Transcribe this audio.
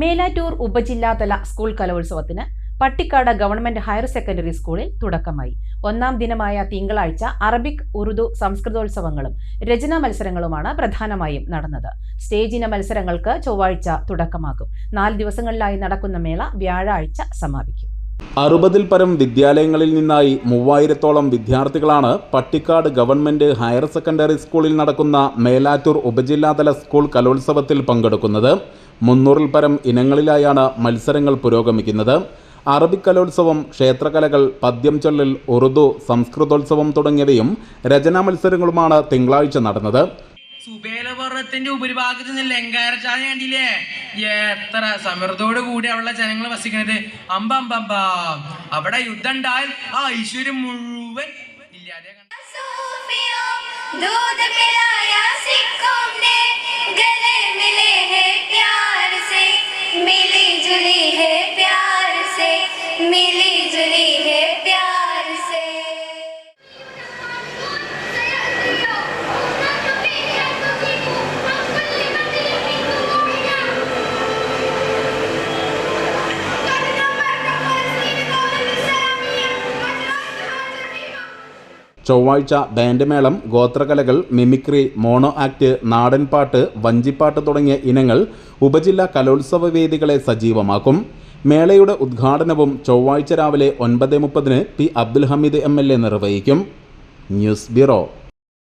Melattur ഉപജില്ലാതല school കലോത്സവത്തിന് Pattikkad government higher secondary സ്കൂളിൽ തുടക്കമായി. ഒന്നാം ദിനമായ തിങ്കളാഴ്ച അറബിക് ഉറുദു സംസ്കൃതോത്സവങ്ങളും രചനാ മത്സരങ്ങളുമാണ് പ്രധാനമായും നടന്നത്. സ്റ്റേജിന മത്സരങ്ങൾക്ക് ചൊവ്വാഴ്ച തുടക്കമാകും. നാല് ദിവസങ്ങളിലായി നടക്കുന്ന മേള വ്യാഴാഴ്ച സമാപിക്കും. അറുപതിൽ പരം വിദ്യാലയങ്ങളിൽ നിന്നായി മൂവായിരത്തോളം വിദ്യാർത്ഥികളാണ് പട്ടിക്കാട് ഗവൺമെന്റ് ഹയർ സെക്കൻഡറി സ്കൂളിൽ നടക്കുന്ന മേലാറ്റൂർ ഉപജില്ലാതല സ്കൂൾ കലോത്സവത്തിൽ പങ്കെടുക്കുന്നത്. മുന്നൂറിൽ പരം ഇനങ്ങളിലായാണ് മത്സരങ്ങൾ പുരോഗമിക്കുന്നത്. അറബിക് കലോത്സവം ക്ഷേത്രകലകൾ പദ്യം ചൊല്ലൽ ഉറുദു സംസ്കൃതോത്സവം തുടങ്ങിയവയും രചനാ മത്സരങ്ങളുമാണ് തിങ്കളാഴ്ച നടന്നത്. സുബേല പർവത്തിന്റെ ഉപരിഭാഗത്ത് നിന്ന് ലങ്കാരച്ചാല കണ്ടില്ലേ? എത്ര സമൃദ്ധോട് കൂടി അവിടെ ജനങ്ങൾ വസിക്കണത്? അമ്പമ്പമ്പ അവിടെ യുദ്ധം ഉണ്ടായാൽ ആ ഐശ്വര്യം മുഴുവൻ ഇല്ലാതെ ചൊവ്വാഴ്ച ബാൻഡ് മേളം ഗോത്രകലകൾ മിമിക്രി മോണോ ആക്ട് നാടൻപാട്ട് വഞ്ചിപ്പാട്ട് തുടങ്ങിയ ഇനങ്ങൾ ഉപജില്ലാ കലോത്സവ വേദികളെ സജീവമാക്കും. മേളയുടെ ഉദ്ഘാടനവും ചൊവ്വാഴ്ച രാവിലെ ഒൻപത് മുപ്പതിന് P Abdul Hameed M L A നിർവഹിക്കും. News bureau.